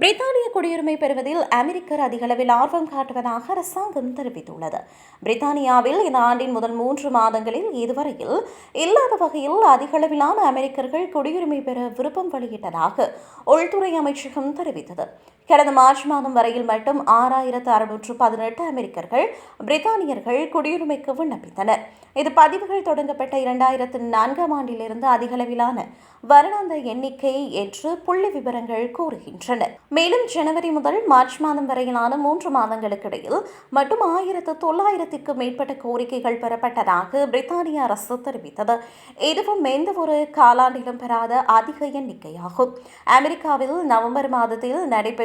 பிரித்தானிய குடியுரிமை பெறுவதில் அமெரிக்கர் அதிகளவில் ஆர்வம் காட்டுவதாக அரசாங்கம் தெரிவித்துள்ளது. பிரித்தானியாவில் இந்த ஆண்டின் முதல் மூன்று மாதங்களில் இதுவரையில் இல்லாத வகையில் அதிகளவிலான அமெரிக்கர்கள் குடியுரிமை பெற விருப்பம் வெளியிட்டதாக உள்துறை அமைச்சகம் தெரிவித்தது. கடந்த மார்ச் மாதம் வரையில் மட்டும் ஆறாயிரத்து அறுநூற்று பதினெட்டு அமெரிக்கர்கள் பிரித்தானியர்கள் குடியுரிமைக்கு விண்ணப்பித்தனர். இது பதிவுகள் தொடங்கப்பட்ட இரண்டாயிரத்து நான்காம் ஆண்டிலிருந்து அதிகளவிலான வருடாந்த எண்ணிக்கை என்று புள்ளி விவரங்கள் கூறுகின்றன. மேலும் ஜனவரி முதல் மார்ச் மாதம் வரையிலான மூன்று மாதங்களுக்கு இடையில் மட்டும் ஆயிரத்து தொள்ளாயிரத்திற்கும் மேற்பட்ட கோரிக்கைகள் பெறப்பட்டதாக பிரித்தானிய அரசு தெரிவித்தது. இதுவும் எந்த ஒரு காலாண்டிலும் பெறாத அதிக எண்ணிக்கையாகும். அமெரிக்காவில் நவம்பர் மாதத்தில்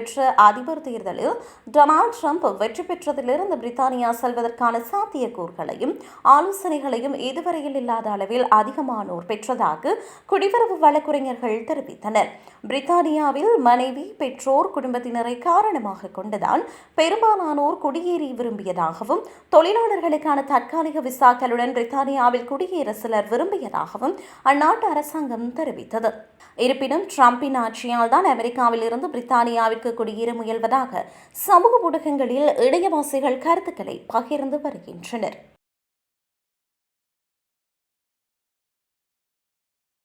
நடைபெற்ற அதிபர் தேர்தலில் டொனால்டு ட்ரம்ப் வெற்றி பெற்றதிலிருந்து பிரித்தானியா செல்வதற்கான சாத்தியக்கூறுகளையும் ஆலோசனைகளையும் இதுவரையில் இல்லாத அளவில் அதிகமானோர் பெற்றதாக குடிவரவு வழக்குரைஞர்கள் தெரிவித்தனர். பிரித்தானியாவில் மனைவி பெற்றோர் குடும்பத்தினரை காரணமாக கொண்டுதான் பெரும்பாலானோர் குடியேறி விரும்பியதாகவும் தொழிலாளர்களுக்கான தற்காலிக விசாக்களுடன் பிரித்தானியாவில் குடியேற சிலர் விரும்பியதாகவும் அந்நாட்டு அரசாங்கம் தெரிவித்தது. இருப்பினும் ட்ரம்பின் ஆட்சியால் தான் அமெரிக்காவில் இருந்து பிரித்தானியாவிற்கு குடியேற முயல்வதாக சமூக ஊடகங்களில் இடையவாசிகள் கருத்துக்களை பகிர்ந்து வருகின்றனர்.